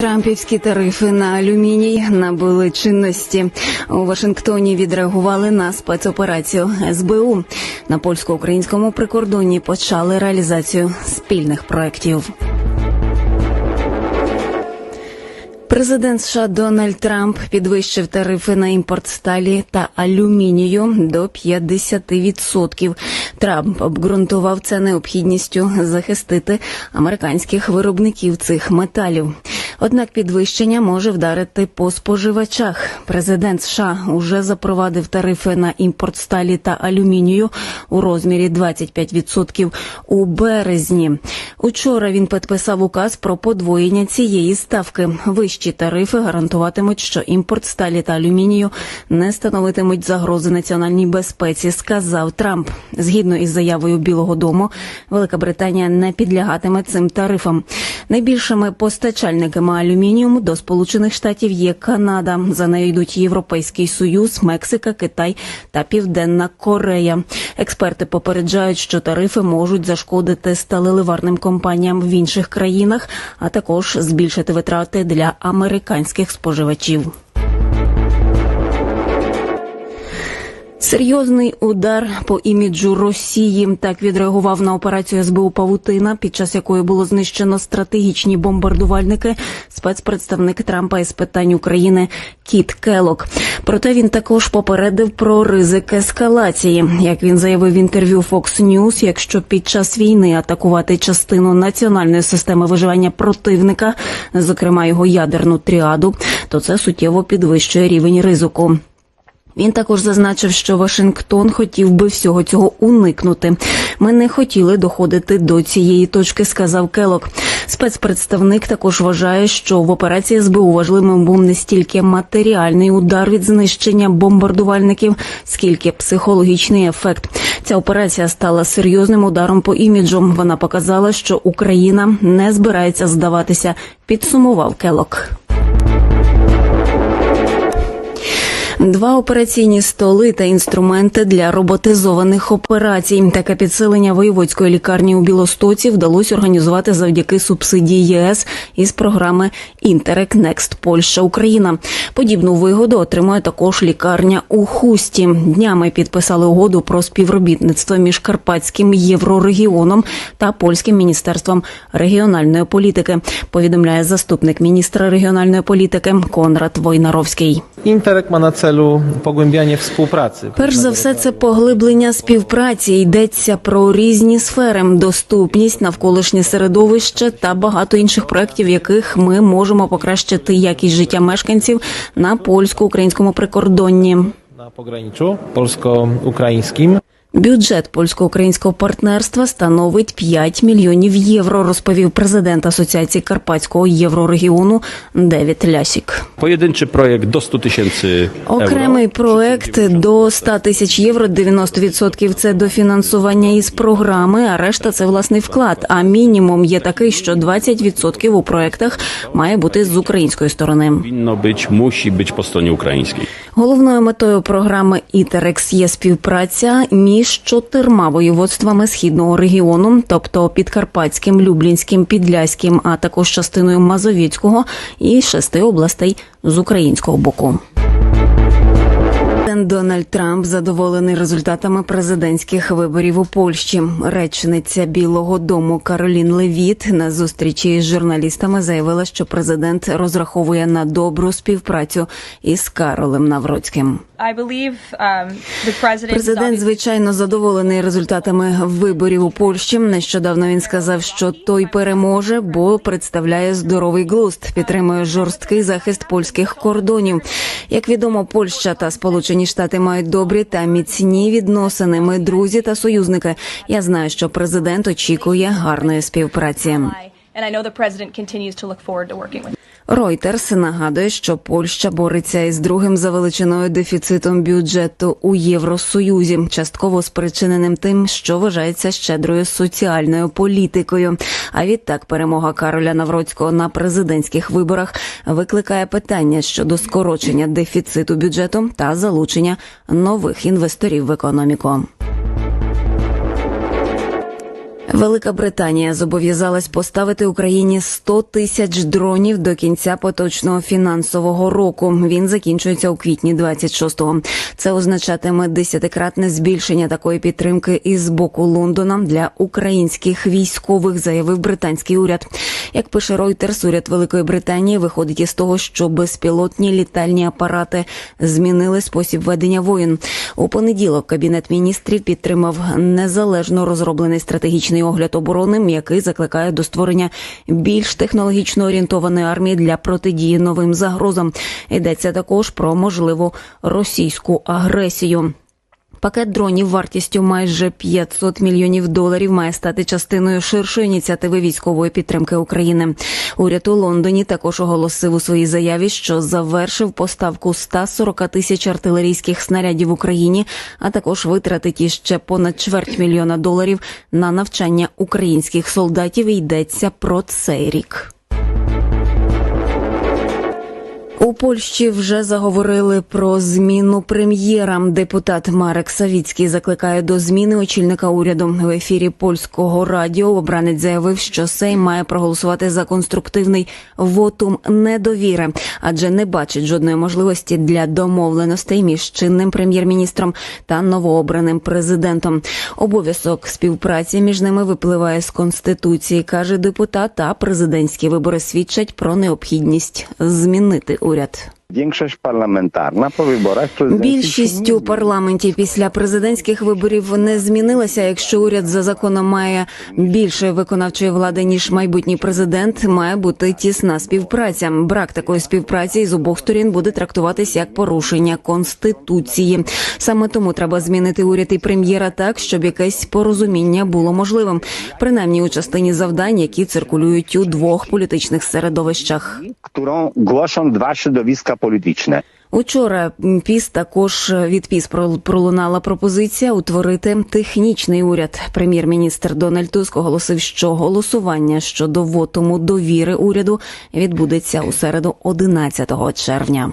Трампівські тарифи на алюміній набули чинності. У Вашингтоні відреагували на спецоперацію СБУ. На польсько-українському прикордонні почали реалізацію спільних проєктів. Президент США Дональд Трамп підвищив тарифи на імпорт сталі та алюмінію до 50%. Трамп обґрунтував це необхідністю захистити американських виробників цих металів. Однак підвищення може вдарити по споживачах. Президент США уже запровадив тарифи на імпорт сталі та алюмінію у розмірі 25% у березні. Учора він підписав указ про подвоєння цієї ставки. Вищі тарифи гарантуватимуть, що імпорт сталі та алюмінію не становитимуть загрози національній безпеці, сказав Трамп. Згідно із заявою Білого Дому, Велика Британія не підлягатиме цим тарифам. Найбільшими постачальниками алюмініуму до Сполучених Штатів є Канада. За нею йдуть Європейський Союз, Мексика, Китай та Південна Корея. Експерти попереджають, що тарифи можуть зашкодити сталеливарним компаніям в інших країнах, а також збільшити витрати для американських споживачів. Серйозний удар по іміджу Росії так відреагував на операцію СБУ Павутина, під час якої було знищено стратегічні бомбардувальники. Спецпредставник Трампа із питань України Кіт Келок. Проте він також попередив про ризик ескалації. Як він заявив в інтерв'ю Fox News, якщо під час війни атакувати частину національної системи виживання противника, зокрема його ядерну тріаду, то це суттєво підвищує рівень ризику. Він також зазначив, що Вашингтон хотів би всього цього уникнути. Ми не хотіли доходити до цієї точки, сказав Келок. Спецпредставник також вважає, що в операції СБУ важливим був не стільки матеріальний удар від знищення бомбардувальників, скільки психологічний ефект. Ця операція стала серйозним ударом по іміджу. Вона показала, що Україна не збирається здаватися. Підсумував Келок. Два операційні столи та інструменти для роботизованих операцій. Таке підсилення воєводської лікарні у Білостоці вдалося організувати завдяки субсидії ЄС із програми Інтерек Некст Польща Україна. Подібну вигоду отримує також лікарня у Хусті. Днями підписали угоду про співробітництво між Карпатським єврорегіоном та польським міністерством регіональної політики. Повідомляє заступник міністра регіональної політики Конрад Войнаровський. Інтерек ma na celu pogłębianie współpracy. Перш за все, це поглиблення співпраці. Йдеться про різні сфери, доступність, навколишнє середовище та багато інших проєктів, яких ми можемо покращити якість життя мешканців на польсько-українському прикордонні. На пограничу polsko-ukraińskim. Бюджет польсько-українського партнерства становить 5 мільйонів євро, розповів президент Асоціації Карпатського єврорегіону Девід Лясік. Pojedynczy projekt do 100 tysięcy euro. Окремий проект до 100 тисяч євро, 90% – це дофінансування із програми, а решта це власний вклад. А мінімум є такий, що 20% у проектах має бути з української сторони. Powinno być, musi być po stronie ukraińskiej. Головною метою програми «Ітерекс» є співпраця між чотирма воєводствами східного регіону, тобто Підкарпатським, Люблінським, Підляським, а також частиною Мазовіцького і шести областей з українського боку. Президент Дональд Трамп задоволений результатами президентських виборів у Польщі. Речниця Білого Дому Каролін Левіт на зустрічі з журналістами заявила, що президент розраховує на добру співпрацю із Каролем Навроцьким. Um, Президент, звичайно, задоволений результатами виборів у Польщі. Нещодавно він сказав, що той переможе, бо представляє здоровий глузд, підтримує жорсткий захист польських кордонів. Як відомо, Польща та Сполучені Штати мають добрі та міцні відносини. Ми друзі та союзники. Я знаю, що президент очікує гарної співпраці. And I know the president continues to look forward to working with. Ройтерс нагадує, що Польща бореться із другим за величиною дефіцитом бюджету у Євросоюзі, частково спричиненим тим, що вважається щедрою соціальною політикою. А відтак перемога Кароля Навроцького на президентських виборах викликає питання щодо скорочення дефіциту бюджету та залучення нових інвесторів в економіку. Велика Британія зобов'язалась поставити Україні 100 тисяч дронів до кінця поточного фінансового року. Він закінчується у квітні 26-го. Це означатиме десятикратне збільшення такої підтримки із боку Лондона для українських військових, заявив британський уряд. Як пише Reuters, уряд Великої Британії виходить із того, що безпілотні літальні апарати змінили спосіб ведення воєн. У понеділок кабінет міністрів підтримав незалежно розроблений стратегічний огляд оборони, який закликає до створення більш технологічно орієнтованої армії для протидії новим загрозам. Йдеться також про можливу російську агресію. Пакет дронів вартістю майже 500 мільйонів доларів має стати частиною ширшої ініціативи військової підтримки України. Уряд у Лондоні також оголосив у своїй заяві, що завершив поставку 140 тисяч артилерійських снарядів Україні, а також витратить іще понад чверть мільйона доларів на навчання українських солдатів. Йдеться про цей рік. У Польщі вже заговорили про зміну прем'єра. Депутат Марек Савіцький закликає до зміни очільника уряду. В ефірі польського радіо обранець заявив, що Сейм має проголосувати за конструктивний вотум недовіри, адже не бачить жодної можливості для домовленостей між чинним прем'єр-міністром та новообраним президентом. Обов'язок співпраці між ними випливає з конституції, каже депутат. А президентські вибори свідчать про необхідність змінити уряд. поряд. Większość parlamentarna po wyborach Більшість у парламенті після президентських виборів не змінилася. Якщо уряд за законом має більше виконавчої влади ніж майбутній президент, має бути тісна співпраця. Брак такої співпраці з обох сторін буде трактуватись як порушення конституції. Саме тому треба змінити уряд і прем'єра так, щоб якесь порозуміння було можливим, принаймні у частині завдань, які циркулюють у двох політичних середовищах. którą głoszą dwa środowiska polityczne. Учора ПІС також е, від ПІС пролунала пропозиція утворити технічний уряд. Прем'єр-міністр Дональд Туск оголосив, що голосування щодо вотому довіри уряду відбудеться у середу 11 червня.